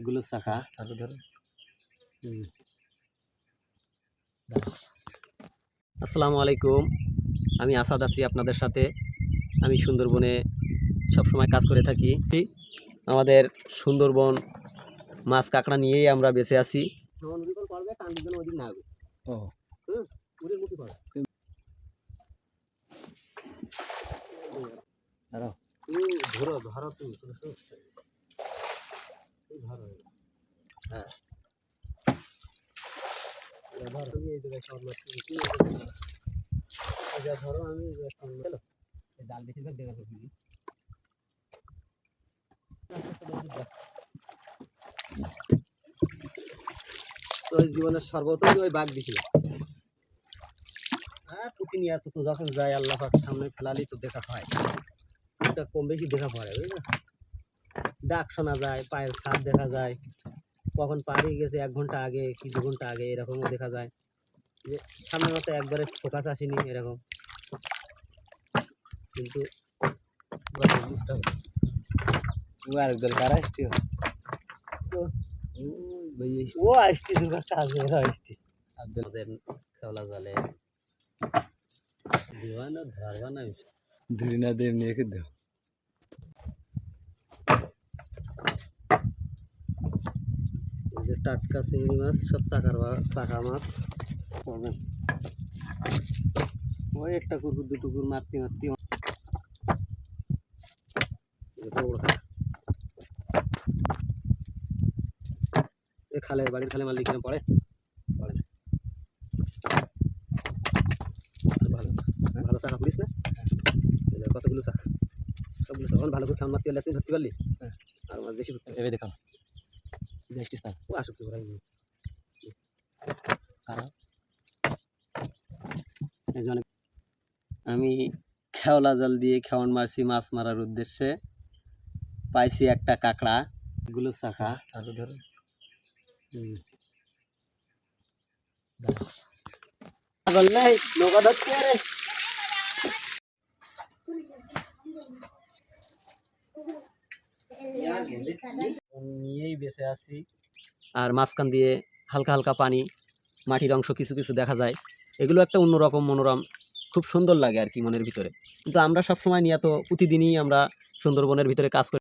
এগুলো শাখা ধরো ধরো। আসসালামু আলাইকুম। আমি আসাদ আছি আপনাদের সাথে। আমি সুন্দরবনে সবসময় কাজ করে থাকি। আমাদের সুন্দরবন মাছ কাঁকড়া নিয়েই আমরা বেঁচে আছি। ধরো। ধরো তুমি হ্যাঁ দেখা তো জীবনের সর্বতই ওই বাঘ দিছিল। হ্যাঁ পুঁটি নিয়ে এত তো যখন যায়, আল্লাহ সামনে ফেলালি তো দেখা হয়। কম বেশি দেখা পড়ে, বুঝলে? ডাক শোনা যায় পায়ের ছাপ দেখা যায়। কখন পাড়ি গেছে এক ঘণ্টা আগে কি দু ঘণ্টা আগে এরকমও দেখা যায়। যে সামনের মতো একবারে ফোকাস আসেনি এরকম। কিন্তু ও কারা আসছি ও খেলা জালে। দিবা না ধরবা না ধরি না দে এমনি একে দাও এই যে টাটকা চিংড়ি মাছ সব চাকার চাকা মাছ। করবেন ওই একটা কুকুর দু টুকুর মারতে মারতে খাল। বাড়ির খালে মারলি কিরম পড়ে? পড়ে না। ভালো ভালো চাকা পুলিশ না? কতগুলো চাকা? সবগুলো চাকা। ভালো করে খাল মারতে পারলে ধরতে পারলি? হ্যাঁ। আর মাছ বেশি ধরতে এবে দেখাও। ও আসুক কি আমি খেওলা জাল দিয়ে খেওয়ান মারছি মাছ মারার উদ্দেশ্যে পাইছি একটা কাঁকড়া এগুলো শাখা ধরো ধরো বললে নৌকা ধরতে আরে নিয়েই বেঁচে আছি। আর মাঝখান দিয়ে হালকা হালকা পানি, মাটির অংশ কিছু কিছু দেখা যায়। এগুলো একটা অন্যরকম মনোরম, খুব সুন্দর লাগে আর কি মনের ভিতরে। কিন্তু আমরা সবসময় নিয়ে তো প্রতিদিনই আমরা সুন্দরবনের ভিতরে কাজ করি।